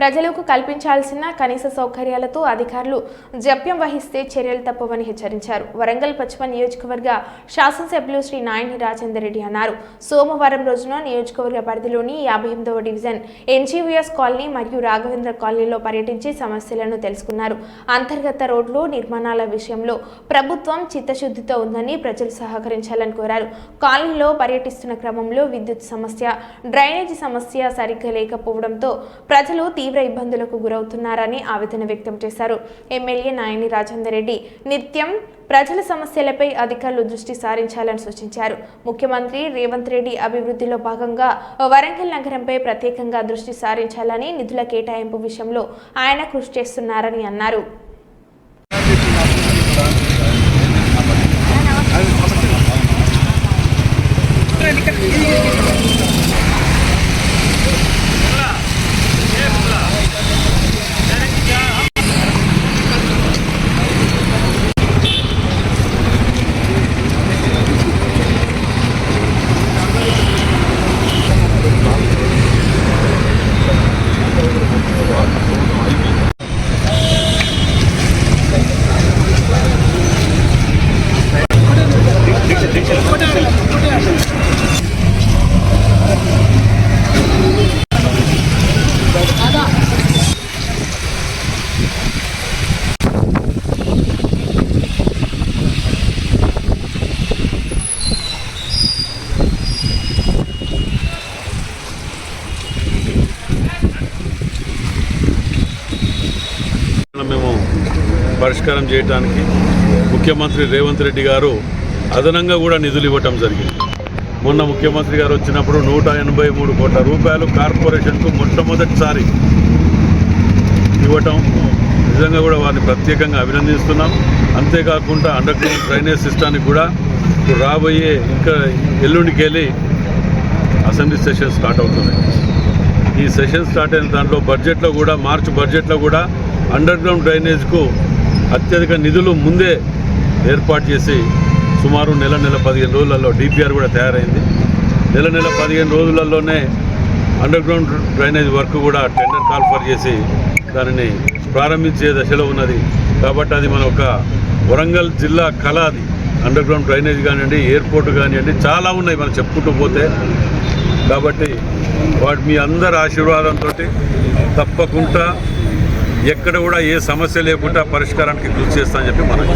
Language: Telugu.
ప్రజలకు కల్పించాల్సిన కనీస సౌకర్యాలతో అధికారులు జప్యం వహిస్తే చర్యలు తప్పవని హెచ్చరించారు. వరంగల్ పశ్చిమ నియోజకవర్గ శాసనసభ్యులు శ్రీ నాయని రాజేందర్ రెడ్డి అన్నారు. సోమవారం రోజున నియోజకవర్గ పరిధిలోని యాభై ఎనిమిదవ డివిజన్ ఎన్జీవీఎస్ కాలనీ మరియు రాఘవేంద్ర కాలనీలో పర్యటించి సమస్యలను తెలుసుకున్నారు. అంతర్గత రోడ్లు నిర్మాణాల విషయంలో ప్రభుత్వం చిత్తశుద్ధితో ఉందని ప్రజలు సహకరించాలని కోరారు. కాలనీలో పర్యటిస్తున్న క్రమంలో విద్యుత్ సమస్య డ్రైనేజీ సమస్య సరిగ్గా లేకపోవడంతో ప్రజలు తీవ్ర ఇబ్బందులకు గురవుతున్నారని ఆవేదన వ్యక్తం చేశారు. ఎమ్మెల్యే నాయని రాజేందర్ రెడ్డి నిత్యం ప్రజల సమస్యలపై అధికారులు దృష్టి సారించాలని సూచించారు. ముఖ్యమంత్రి రేవంత్ రెడ్డి అభివృద్ధిలో భాగంగా వరంగల్ నగరంపై ప్రత్యేకంగా దృష్టి సారించాలని నిధుల కేటాయింపు విషయంలో ఆయన కృషి చేస్తున్నారని అన్నారు. మేము పరిష్కారం చేయడానికి ముఖ్యమంత్రి రేవంత్ రెడ్డి గారు అదనంగా కూడా నిధులు ఇవ్వటం జరిగింది. మొన్న ముఖ్యమంత్రి గారు వచ్చినప్పుడు నూట ఎనభై మూడు కోట్ల రూపాయలు కార్పొరేషన్కు మొట్టమొదటిసారి ఇవ్వటం నిజంగా కూడా వారిని ప్రత్యేకంగా అభినందిస్తున్నాం. అంతేకాకుండా అండర్ గ్రౌండ్ డ్రైనేజ్ సిస్టానికి కూడా రాబోయే ఇంకా ఎల్లుండికి వెళ్ళి అసెంబ్లీ సెషన్ స్టార్ట్ అవుతుంది ఈ సెషన్ స్టార్ట్ అయిన దాంట్లో బడ్జెట్లో కూడా మార్చ్ బడ్జెట్లో కూడా అండర్ గ్రౌండ్ డ్రైనేజ్కు అత్యధిక నిధులు ముందే ఏర్పాటు చేసి సుమారు నెల నెల పదిహేను రోజులలో డిపిఆర్ కూడా తయారైంది. నెల నెల పదిహేను రోజులలోనే అండర్ గ్రౌండ్ డ్రైనేజ్ వర్క్ కూడా టెండర్ కాల్ఫర్ చేసి దానిని ప్రారంభించే దశలో ఉన్నది. కాబట్టి అది మన ఒక వరంగల్ జిల్లా కళ అది. అండర్ గ్రౌండ్ డ్రైనేజ్ కానివ్వండి ఎయిర్పోర్ట్ కానివ్వండి చాలా ఉన్నాయి మనం చెప్పుకుంటూ పోతే. కాబట్టి వాటి మీ అందరి ఆశీర్వాదంతో తప్పకుండా ఎక్కడ కూడా ఏ సమస్య లేకుండా పరిష్కారానికి కృషి చేస్తా అని చెప్పి మనం